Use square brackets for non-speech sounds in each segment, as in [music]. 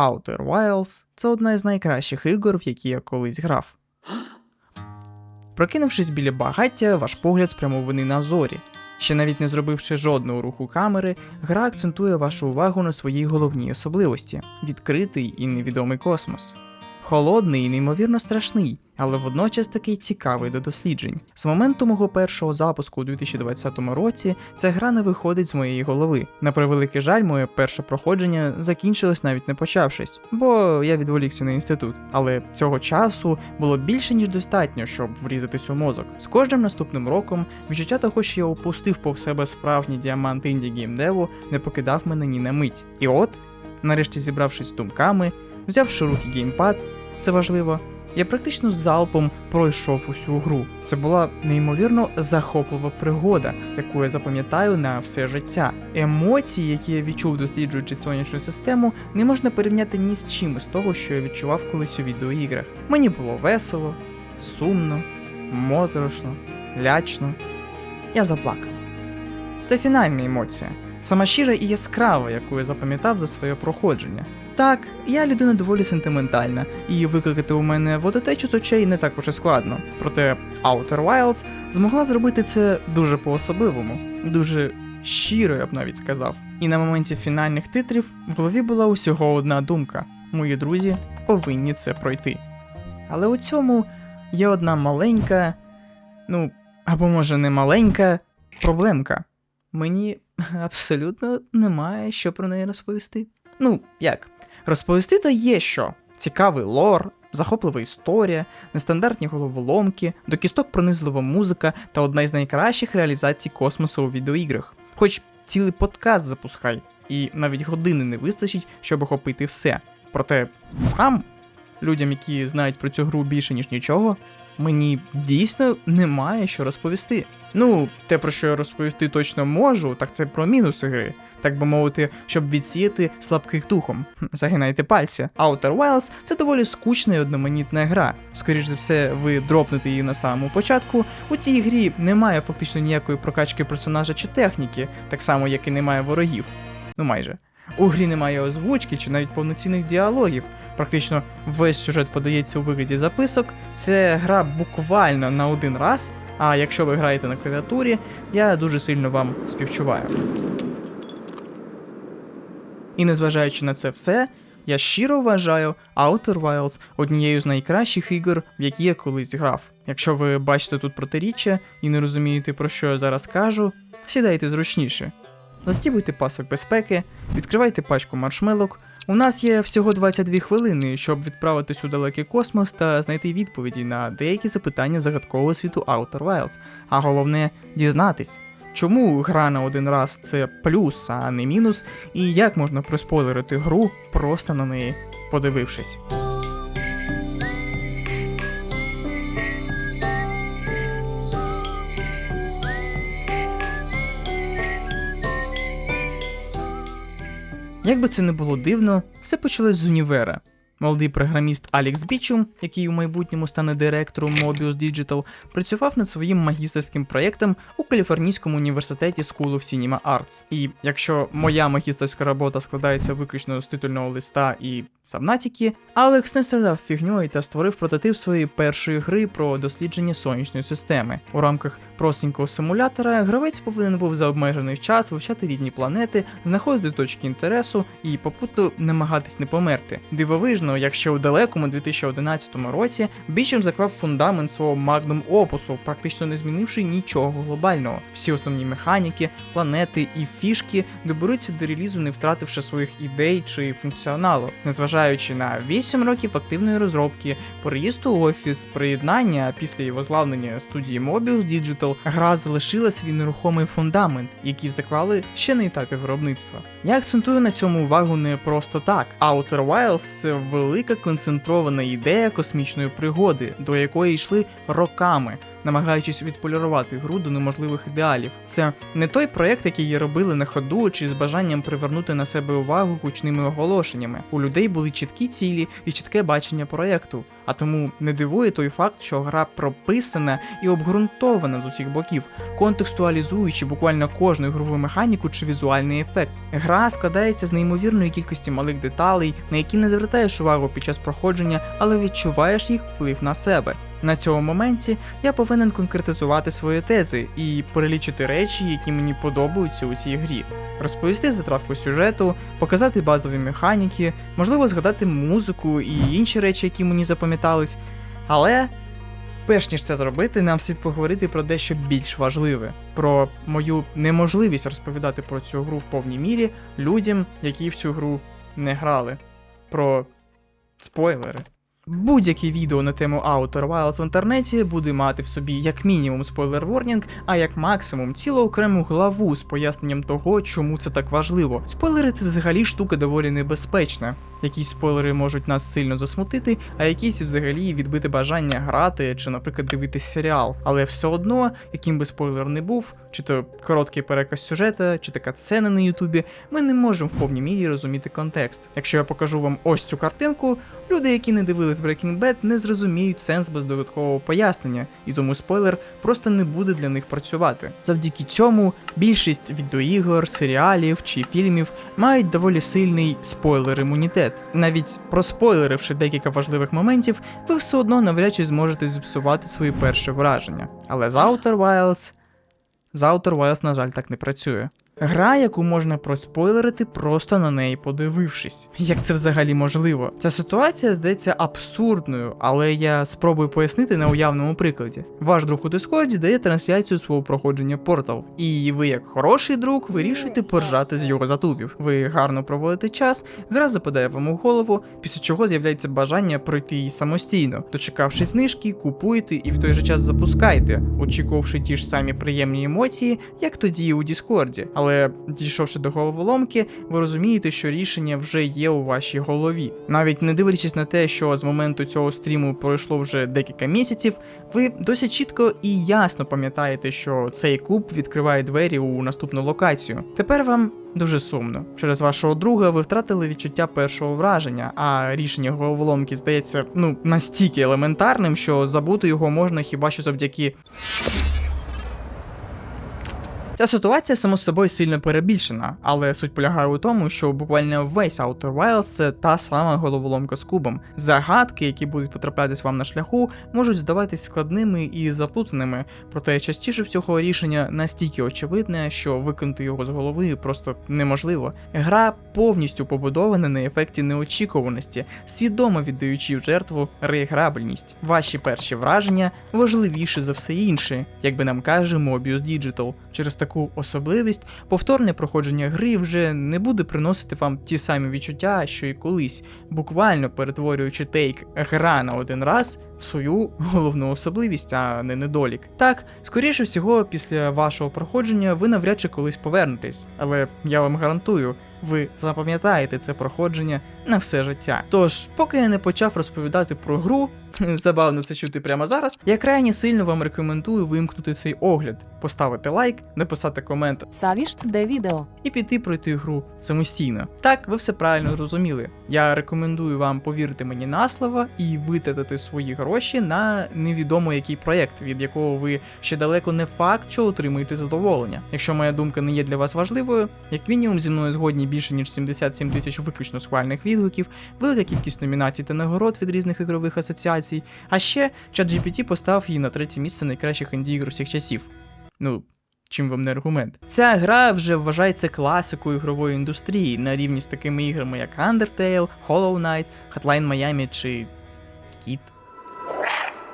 Outer Wilds це одна із найкращих ігор, в які я колись грав. Прокинувшись біля багаття, ваш погляд спрямований на зорі. Ще навіть не зробивши жодного руху камери, гра акцентує вашу увагу на своїй головній особливості відкритий і невідомий космос. Холодний і неймовірно страшний, але водночас такий цікавий до досліджень. З моменту мого першого запуску у 2020 році ця гра не виходить з моєї голови. На превеликий жаль, моє перше проходження закінчилось навіть не почавшись, бо я відволікся на інститут. Але цього часу було більше ніж достатньо, щоб врізатись у мозок. З кожним наступним роком відчуття того, що я опустив повз себе справжній діамант інді геймдеву, не покидав мене ні на мить. І от, нарешті зібравшись з думками, взявши руки геймпад, це важливо. Я практично залпом пройшов усю гру. Це була неймовірно захоплива пригода, яку я запам'ятаю на все життя. Емоції, які я відчув, досліджуючи сонячну систему, не можна порівняти ні з чим із того, що я відчував колись у відеоіграх. Мені було весело, сумно, моторошно, лячно. Я заплакав. Це фінальна емоція, сама щира і яскрава, яку я запам'ятав за своє проходження. Так, я людина доволі сентиментальна, і викликати у мене водотечу з очей не так уже складно. Проте Outer Wilds змогла зробити це дуже по-особливому, дуже щиро, я б навіть сказав. І на моменті фінальних титрів в голові була усього одна думка: мої друзі повинні це пройти. Але у цьому є одна маленька, ну, або може не маленька проблемка. Мені абсолютно немає що про неї розповісти. Ну, як? Розповісти то є що. Цікавий лор, захоплива історія, нестандартні головоломки, до кісток пронизлива музика та одна із найкращих реалізацій космосу у відеоіграх. Хоч цілий подкаст запускай, і навіть години не вистачить, щоб охопити все. Проте вам, людям, які знають про цю гру більше, ніж нічого, мені дійсно немає що розповісти. Ну, те, про що я розповісти точно можу, так це про мінуси гри, так би мовити, щоб відсіяти слабких духом. Загинайте пальці. Outer Wilds це доволі скучна і одноманітна гра. Скоріш за все, ви дропнете її на самому початку. У цій грі немає фактично ніякої прокачки персонажа чи техніки, так само як і немає ворогів. Ну майже. У грі немає озвучки чи навіть повноцінних діалогів. Практично весь сюжет подається у вигляді записок. Це гра буквально на один раз. А якщо ви граєте на клавіатурі, я дуже сильно вам співчуваю. І незважаючи на це все, я щиро вважаю Outer Wilds однією з найкращих ігор, в які я колись грав. Якщо ви бачите тут протиріччя і не розумієте, про що я зараз кажу, сідайте зручніше. Застібуйте пасок безпеки, відкривайте пачку маршмелок. У нас є всього 22 хвилини, щоб відправитись у далекий космос та знайти відповіді на деякі запитання загадкового світу Outer Wilds. А головне дізнатись, чому гра на один раз це плюс, а не мінус, і як можна проспойлерити гру, просто на неї подивившись. Як би це не було дивно, все почалось з універа. Молодий програміст Алікс Бічум, який у майбутньому стане директором Mobius Digital, працював над своїм магістерським проєктом у Каліфорнійському університеті School of Cinema Arts. І якщо моя магістерська робота складається виключно з титульного листа і сабнатіки, Алекс не страдав фігньою та створив прототип своєї першої гри про дослідження сонячної системи. У рамках простенького симулятора гравець повинен був за обмежений час вивчати різні планети, знаходити точки інтересу і попутно намагатись не померти. Дивовижно, якщо у далекому 2011 році Бічем заклав фундамент свого магнум опусу, практично не змінивши нічого глобального. Всі основні механіки, планети і фішки доберуться до релізу, не втративши своїх ідей чи функціоналу, незважаючи на 8 років активної розробки, переїзд у офіс, приєднання після його злавлення студії Mobius Digital, гра залишила свій нерухомий фундамент, який заклали ще на етапі виробництва. Я акцентую на цьому увагу не просто так. Outer Wilds – це велика концентрована ідея космічної пригоди, до якої йшли роками. Намагаючись відполірувати гру до неможливих ідеалів. Це не той проект, який її робили на ходу чи з бажанням привернути на себе увагу гучними оголошеннями. У людей були чіткі цілі і чітке бачення проекту. А тому не дивує той факт, що гра прописана і обґрунтована з усіх боків, контекстуалізуючи буквально кожну ігрову механіку чи візуальний ефект. Гра складається з неймовірної кількості малих деталей, на які не звертаєш увагу під час проходження, але відчуваєш їх вплив на себе. На цьому моменті я повинен конкретизувати свої тези і перелічити речі, які мені подобаються у цій грі, розповісти затравку сюжету, показати базові механіки, можливо, згадати музику і інші речі, які мені запам'ятались. Але перш ніж це зробити, нам слід поговорити про дещо більш важливе: про мою неможливість розповідати про цю гру в повній мірі людям, які в цю гру не грали. Про спойлери. Будь-яке відео на тему Outer Wilds в інтернеті буде мати в собі як мінімум спойлер ворнінг, а як максимум цілу окрему главу з поясненням того, чому це так важливо. Спойлери це взагалі штука доволі небезпечна. Якісь спойлери можуть нас сильно засмутити, а якісь взагалі відбити бажання грати чи, наприклад, дивитись серіал. Але все одно, яким би спойлер не був, чи то короткий переказ сюжета, чи така сцена на Ютубі, ми не можемо в повній мірі розуміти контекст. Якщо я покажу вам ось цю картинку, люди, які не дивились Breaking Bad, не зрозуміють сенс без додаткового пояснення, і тому спойлер просто не буде для них працювати. Завдяки цьому більшість відеоігор, серіалів чи фільмів мають доволі сильний спойлер-імунітет. Навіть проспойлеривши декілька важливих моментів, ви все одно навряд чи зможете зіпсувати свої перші враження. Але з Outer Wilds з Outer Wilds, на жаль, так не працює. Гра, яку можна проспойлерити, просто на неї подивившись. Як це взагалі можливо? Ця ситуація здається абсурдною, але я спробую пояснити на уявному прикладі. Ваш друг у Дискорді дає трансляцію свого проходження Portal, і ви, як хороший друг, вирішуєте поржати з його затупів. Ви гарно проводите час, гра западає вам у голову, після чого з'являється бажання пройти її самостійно. Дочекавши знижки, купуєте і в той же час запускаєте, очікувавши ті ж самі приємні емоції, як тоді у Діскорді. Але дійшовши до головоломки, ви розумієте, що рішення вже є у вашій голові. Навіть не дивлячись на те, що з моменту цього стріму пройшло вже декілька місяців, ви досить чітко і ясно пам'ятаєте, що цей куб відкриває двері у наступну локацію. Тепер вам. Дуже сумно. Через вашого друга ви втратили відчуття першого враження, а рішення головоломки здається ну настільки елементарним, що забути його можна хіба що завдяки Ця ситуація, само собою, сильно перебільшена, але суть полягає у тому, що буквально весь Outer Wilds це та сама головоломка з кубом. Загадки, які будуть потраплятись вам на шляху, можуть здаватись складними і заплутаними, проте частіше всього рішення настільки очевидне, що викинути його з голови просто неможливо. Гра повністю побудована на ефекті неочікуваності, свідомо віддаючи в жертву реіграбельність. Ваші перші враження важливіші за все інше, як би нам каже Mobius Digital. Через таку особливість. Повторне проходження гри вже не буде приносити вам ті самі відчуття, що і колись, буквально перетворюючи тейк гра на один раз свою [laughs] головну особливість, а не недолік. Так, скоріше всього, після вашого проходження ви навряд чи колись повернетесь, але я вам гарантую. Ви запам'ятаєте це проходження на все життя. Тож, поки я не почав розповідати про гру, [laughs] забавно це чути прямо зараз. Я крайні сильно вам рекомендую вимкнути цей огляд, поставити лайк, написати комент Савішт, де відео. і піти пройти гру самостійно. Так, ви все правильно зрозуміли. Я рекомендую вам повірити мені на слово і витратити свої гроші на невідомо який проєкт, від якого ви ще далеко не факт, що отримуєте задоволення. Якщо моя думка не є для вас важливою, як мінімум зі мною згодні більше ніж 77 тисяч виключно схвальних відгуків, велика кількість номінацій та нагород від різних ігрових асоціацій. А ще ChatGPT поставив її на третє місце найкращих інді ігор всіх часів. Ну, чим вам не аргумент. Ця гра вже вважається класикою ігрової індустрії на рівні з такими іграми, як Undertale, Hollow Knight, Hotline Miami чи Kit.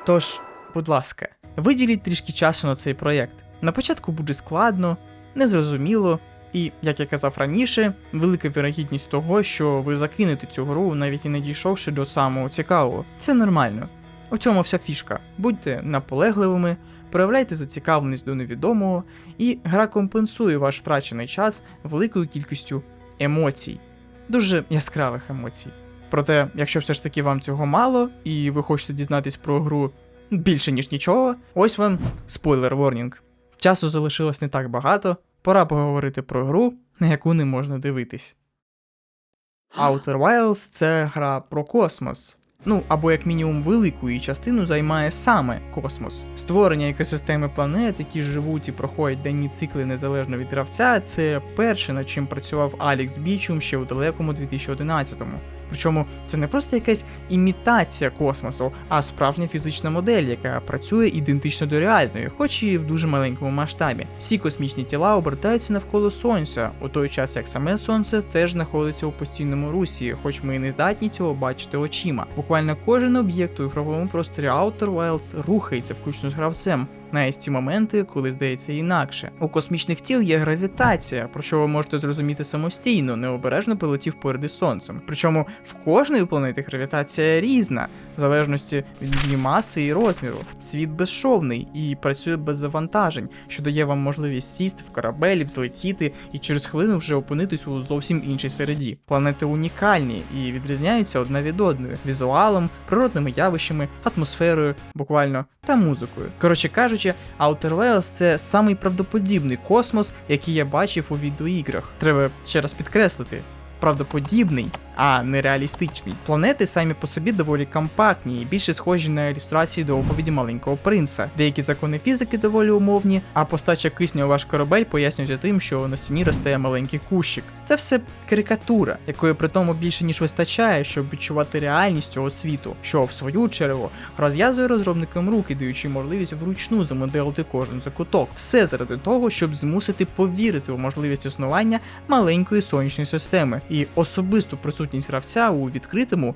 Тож, будь ласка, виділіть трішки часу на цей проєкт. На початку буде складно, незрозуміло, і, як я казав раніше, велика вірогідність того, що ви закинете цю гру, навіть і не дійшовши до самого цікавого. Це нормально. У цьому вся фішка. Будьте наполегливими, проявляйте зацікавленість до невідомого, і гра компенсує ваш втрачений час великою кількістю емоцій, дуже яскравих емоцій. Проте, якщо все ж таки вам цього мало, і ви хочете дізнатись про гру більше ніж нічого. Ось вам спойлер ворнінг. Часу залишилось не так багато, пора поговорити про гру, на яку не можна дивитись. Outer Wilds – це гра про космос. Ну, або як мінімум велику її частину займає саме космос. Створення екосистеми планет, які живуть і проходять денні цикли незалежно від гравця, це перше, над чим працював Алікс Бічум ще у далекому 2011-му. Причому це не просто якась імітація космосу, а справжня фізична модель, яка працює ідентично до реальної, хоч і в дуже маленькому масштабі. Всі космічні тіла обертаються навколо сонця, у той час як саме сонце теж знаходиться у постійному русі, хоч ми і не здатні цього бачити очима. Буквально кожен об'єкт у ігровому просторі Outer Wilds рухається включно з гравцем. Навіть ті моменти, коли здається інакше. У космічних тіл є гравітація, про що ви можете зрозуміти самостійно, необережно полетів із сонцем. Причому в кожної планети гравітація різна, в залежності від її маси і розміру. Світ безшовний і працює без завантажень, що дає вам можливість сісти в корабель, взлетіти і через хвилину вже опинитись у зовсім іншій середі. Планети унікальні і відрізняються одна від одної візуалом, природними явищами, атмосферою, буквально та музикою. Коротше кажучи, Outer Wilds – це самий правдоподібний космос, який я бачив у відеоіграх. Треба ще раз підкреслити. Правдоподібний, а не реалістичний. Планети самі по собі доволі компактні і більше схожі на ілюстрації до оповіді маленького принца. Деякі закони фізики доволі умовні, а постача кисню у ваш корабель пояснюється тим, що на стіні росте маленький кущик. Це все карикатура, якої при тому більше ніж вистачає, щоб відчувати реальність цього світу, що в свою чергу розв'язує розробникам руки, даючи можливість вручну замоделити кожен закуток. Все заради того, щоб змусити повірити у можливість існування маленької сонячної системи і особисту присутність гравця у відкритому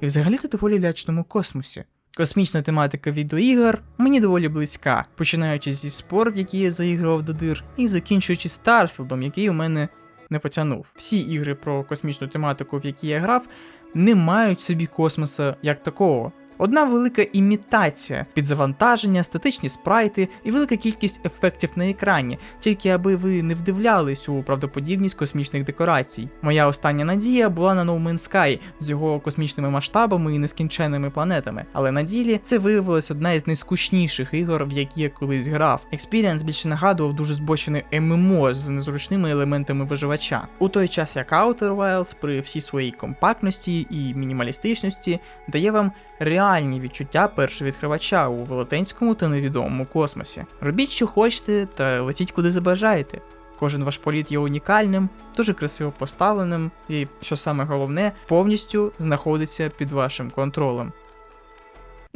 і взагалі-то доволі лячному космосі. Космічна тематика відеоігор мені доволі близька, починаючи зі спор, в які я заігрував до дир, і закінчуючи Старфілдом, який у мене не потягнув. Всі ігри про космічну тематику, в які я грав, не мають собі космоса як такого. Одна велика імітація, підзавантаження, статичні спрайти і велика кількість ефектів на екрані, тільки аби ви не вдивлялись у правдоподібність космічних декорацій. Моя остання надія була на No Man's Sky з його космічними масштабами і нескінченними планетами, але на ділі це виявилось одна із найскучніших ігор, в які я колись грав. Експіріенс більше нагадував дуже збочене ММО з незручними елементами виживача. У той час як Outer Wilds при всій своїй компактності і мінімалістичності дає вам реальні відчуття першого відкривача у велетенському та невідомому космосі. Робіть, що хочете, та летіть куди забажаєте. Кожен ваш політ є унікальним, дуже красиво поставленим і, що саме головне, повністю знаходиться під вашим контролем.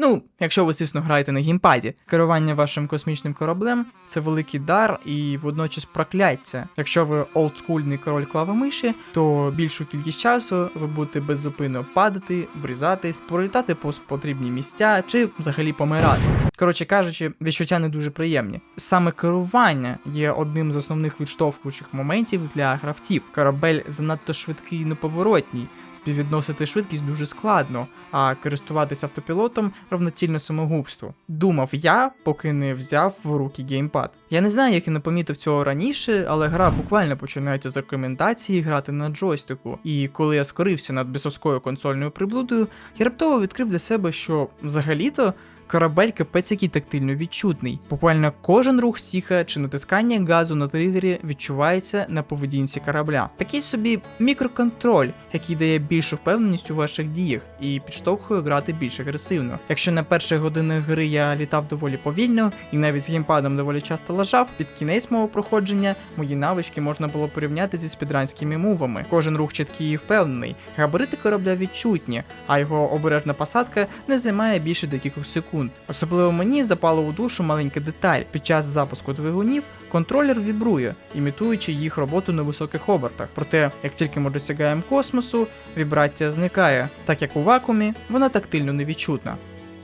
Ну, якщо ви, звісно, граєте на геймпаді, керування вашим космічним кораблем це великий дар і водночас прокляття. Якщо ви олдскульний король клавомиші, то більшу кількість часу ви будете беззупинно падати, врізатись, пролітати по потрібні місця чи взагалі помирати. Коротше кажучи, відчуття не дуже приємні. Саме керування є одним з основних відштовхуючих моментів для гравців. Корабель занадто швидкий і неповоротній. Співвідносити швидкість дуже складно, а користуватися автопілотом равноцільно самогубству. Думав я, поки не взяв в руки геймпад. Я не знаю, як я не помітив цього раніше, але гра буквально починається з рекомендації грати на джойстику. І коли я скорився над бісовською консольною приблудою, я раптово відкрив для себе, що взагалі-то. Корабель капець який тактильно відчутний. Буквально кожен рух сіха чи натискання газу на тригері відчувається на поведінці корабля. Такий собі мікроконтроль, який дає більшу впевненість у ваших діях і підштовхує грати більш агресивно. Якщо на перших годинах гри я літав доволі повільно і навіть з геймпадом доволі часто лажав, під кінець мого проходження мої навички можна було порівняти зі спідранськими мувами. Кожен рух чіткий і впевнений, габарити корабля відчутні, а його обережна посадка не займає більше декількох секунд. Особливо мені запало у душу маленька деталь. Під час запуску двигунів контролер вібрує, імітуючи їх роботу на високих обертах. Проте, як тільки ми досягаємо космосу, вібрація зникає, так як у вакуумі вона тактильно невідчутна.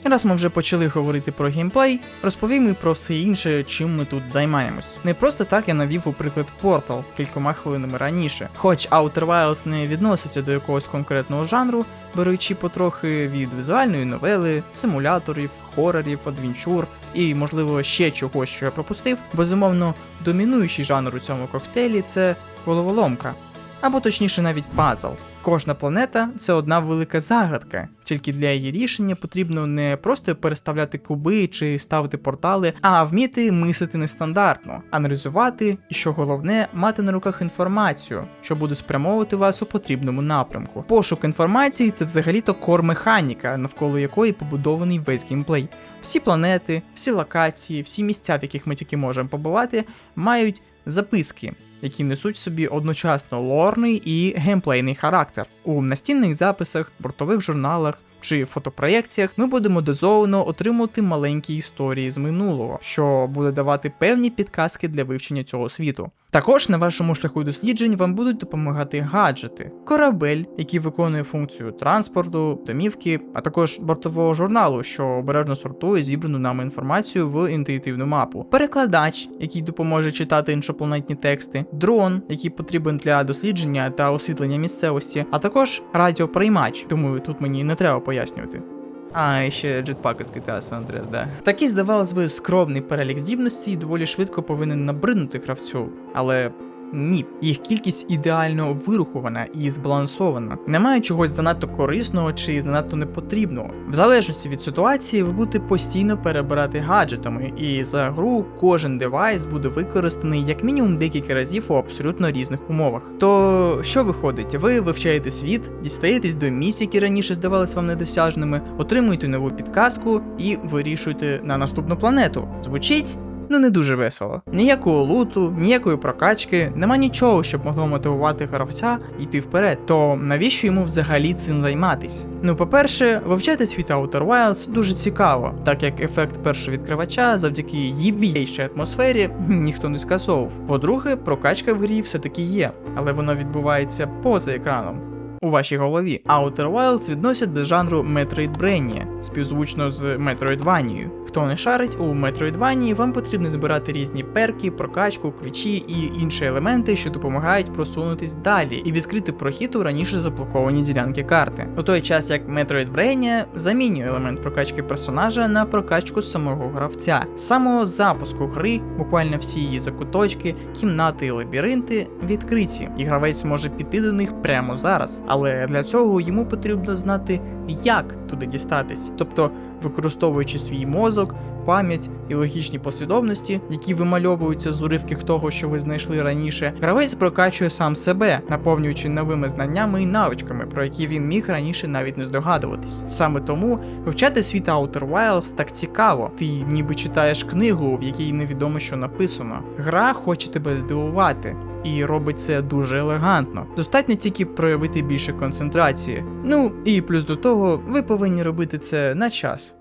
Раз ми вже почали говорити про геймплей, розповім і про все інше, чим ми тут займаємось. Не просто так я навів у приклад Portal кількома хвилинами раніше. Хоч Outer Wilds не відноситься до якогось конкретного жанру, беручи потрохи від візуальної новели, симуляторів, хорорів, адвенчур і, можливо, ще чогось, що я пропустив, безумовно, домінуючий жанр у цьому коктейлі це головоломка. Або точніше навіть пазл. Кожна планета це одна велика загадка, тільки для її рішення потрібно не просто переставляти куби чи ставити портали, а вміти мислити нестандартно, аналізувати і, що головне, мати на руках інформацію, що буде спрямовувати вас у потрібному напрямку. Пошук інформації це взагалі-то кор-механіка, навколо якої побудований весь геймплей. Всі планети, всі локації, всі місця, в яких ми тільки можемо побувати, мають записки, які несуть собі одночасно лорний і геймплейний характер. У настінних записах, бортових журналах чи фотопроєкціях ми будемо дозовано отримувати маленькі історії з минулого, що буде давати певні підказки для вивчення цього світу. Також на вашому шляху досліджень вам будуть допомагати гаджети, корабель, який виконує функцію транспорту, домівки, а також бортового журналу, що обережно сортує зібрану нами інформацію в інтуїтивну мапу, перекладач, який допоможе читати іншопланетні тексти, дрон, який потрібен для дослідження та освітлення місцевості, а також радіоприймач. Думаю, тут мені не треба пояснювати. А, і ще джетпак із GTA San Andreas, да. Такий, здавалось би, скромний перелік здібностей доволі швидко повинен набриднути гравцю, але. Ні, їх кількість ідеально вирухована і збалансована. Немає чогось занадто корисного чи занадто непотрібного. В залежності від ситуації, ви будете постійно перебирати гаджетами, і за гру кожен девайс буде використаний як мінімум декілька разів у абсолютно різних умовах. То що виходить? Ви вивчаєте світ, дістаєтесь до місць, які раніше здавались вам недосяжними, отримуєте нову підказку і вирішуєте на наступну планету. Звучить ну не дуже весело. Ніякого луту, ніякої прокачки, нема нічого, щоб могло мотивувати гравця йти вперед. То навіщо йому взагалі цим займатись? Ну, по-перше, вивчати світ Outer Wilds дуже цікаво, так як ефект першого відкривача завдяки їбійшій атмосфері [laughs] ніхто не скасовував. По-друге, прокачка в грі все-таки є, але воно відбувається поза екраном. У вашій голові Outer Wilds відносять до жанру Metroidvania, співзвучно з Metroidvania. Хто не шарить, у Metroidvania вам потрібно збирати різні перки, прокачку, ключі і інші елементи, що допомагають просунутись далі і відкрити прохід у раніше заблоковані ділянки карти. У той час як Metroidvania замінює елемент прокачки персонажа на прокачку самого гравця. З самого запуску гри буквально всі її закуточки, кімнати і лабіринти відкриті, і гравець може піти до них прямо зараз. Але для цього йому потрібно знати, як туди дістатись, тобто використовуючи свій мозок, пам'ять і логічні послідовності, які вимальовуються з уривків того, що ви знайшли раніше, гравець прокачує сам себе, наповнюючи новими знаннями і навичками, про які він міг раніше навіть не здогадуватись. Саме тому вивчати світ Outer Wilds так цікаво. Ти ніби читаєш книгу, в якій невідомо що написано. Гра хоче тебе здивувати. І робить це дуже елегантно. Достатньо тільки проявити більше концентрації. Ну і плюс до того, ви повинні робити це на час.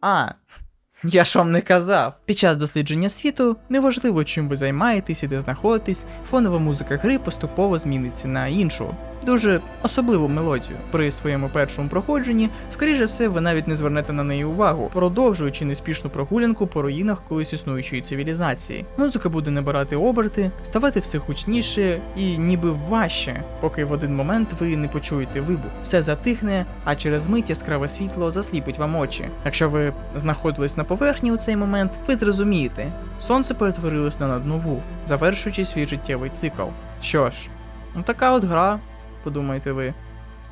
А, [laughs] я ж вам не казав. Під час дослідження світу, неважливо, чим ви займаєтесь і де знаходитесь, фонова музика гри поступово зміниться на іншу. Дуже особливу мелодію. При своєму першому проходженні, скоріше все, ви навіть не звернете на неї увагу, продовжуючи неспішну прогулянку по руїнах колись існуючої цивілізації. Музика буде набирати оберти, ставати все гучніше і ніби важче, поки в один момент ви не почуєте вибух. Все затихне, а через мить яскраве світло засліпить вам очі. Якщо ви знаходились на поверхні у цей момент, ви зрозумієте, сонце перетворилось на наднову, завершуючи свій життєвий цикл. Що ж, ну така от гра подумаєте ви.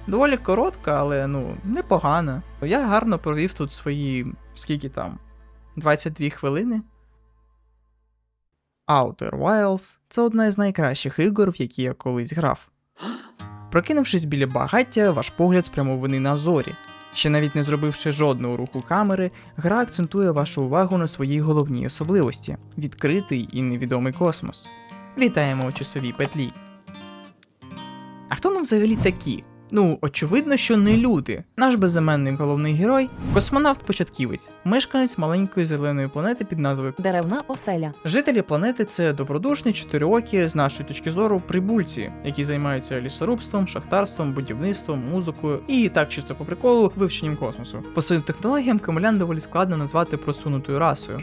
Доволі коротка, але ну, непогана. Я гарно провів тут свої. скільки там? 22 хвилини. Outer Wilds це одна із найкращих ігор, в які я колись грав. Прокинувшись біля багаття, ваш погляд спрямований на зорі. Ще навіть не зробивши жодного руху камери, гра акцентує вашу увагу на своїй головній особливості відкритий і невідомий космос. Вітаємо у часовій петлі. А хто ми взагалі такі? Ну, очевидно, що не люди. Наш безіменний головний герой космонавт-початківець, мешканець маленької зеленої планети під назвою Деревна оселя. Жителі планети це добродушні чотирьокі, з нашої точки зору, прибульці, які займаються лісорубством, шахтарством, будівництвом, музикою і так чисто по приколу вивченням космосу. По своїм технологіям камелян доволі складно назвати просунутою расою.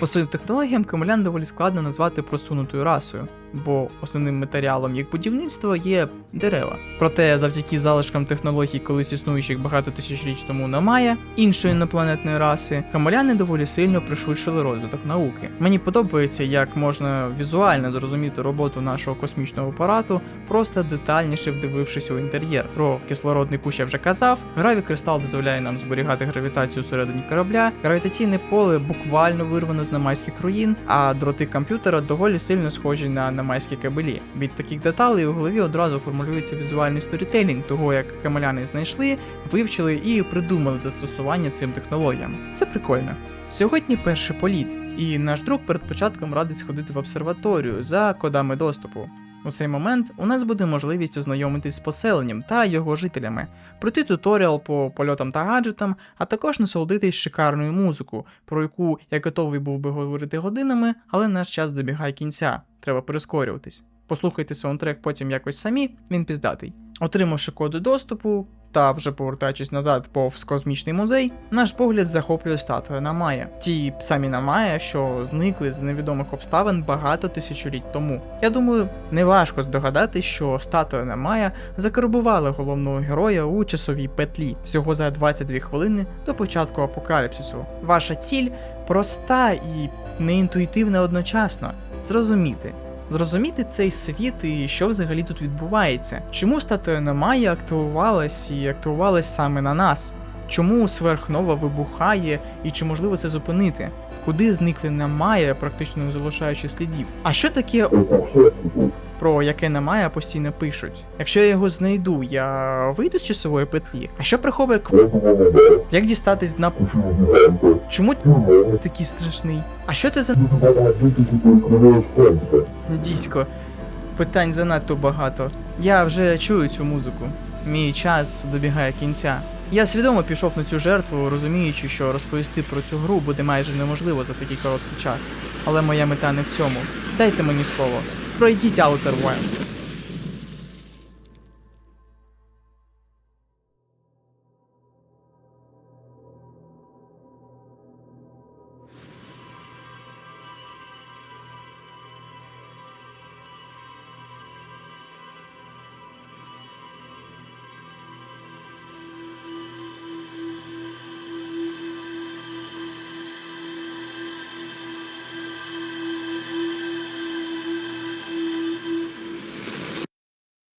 По своїм технологіям камелян доволі складно назвати просунутою расою, бо основним матеріалом їх будівництва є дерева. Проте, завдяки залишкам технологій, колись існуючих багато тисячоліч тому на Майя, іншої інопланетної раси, камеляни доволі сильно пришвидшили розвиток науки. Мені подобається, як можна візуально зрозуміти роботу нашого космічного апарату, просто детальніше вдивившись у інтер'єр. Про кислородний кущ я вже казав. Граві кристал дозволяє нам зберігати гравітацію всередині корабля. Гравітаційне поле буквально вирвано з намайських руїн, а дроти комп'ютера доволі сильно схожі на намайські кабелі. Від таких деталей у голові одразу формулюється візуальний сторітелінг того, як камеляни знайшли, вивчили і придумали застосування цим технологіям. Це прикольно. Сьогодні перший політ, і наш друг перед початком радить сходити в обсерваторію за кодами доступу. У цей момент у нас буде можливість ознайомитись з поселенням та його жителями, пройти туторіал по польотам та гаджетам, а також насолодитись шикарною музикою, про яку я готовий був би говорити годинами, але наш час добігає кінця. Треба перескорюватись. Послухайте саундтрек потім якось самі, він піздатий. Отримавши коди доступу, та вже повертаючись назад повз космічний музей, наш погляд захоплює статуя Намая. Ті самі Намая, що зникли з невідомих обставин багато тисячоліть тому. Я думаю, неважко здогадати, що статуя Намая закарбувала головного героя у часовій петлі всього за 22 хвилини до початку апокаліпсису. Ваша ціль проста і неінтуїтивна одночасно зрозуміти. Зрозуміти цей світ і що взагалі тут відбувається. Чому статуя Немає активувалась і активувалась саме на нас? Чому сверхнова вибухає і чи можливо це зупинити? Куди зникли Немає, практично не залишаючи слідів? А що таке про яке Намая постійно пишуть? Якщо я його знайду, я вийду з часової петлі? А що приховує К- Як дістатись на Чому такий страшний? А що це за дідько? Питань занадто багато. Я вже чую цю музику. Мій час добігає кінця. Я свідомо пішов на цю жертву, розуміючи, що розповісти про цю гру буде майже неможливо за такий короткий час. Але моя мета не в цьому. Дайте мені слово. pro i dzidział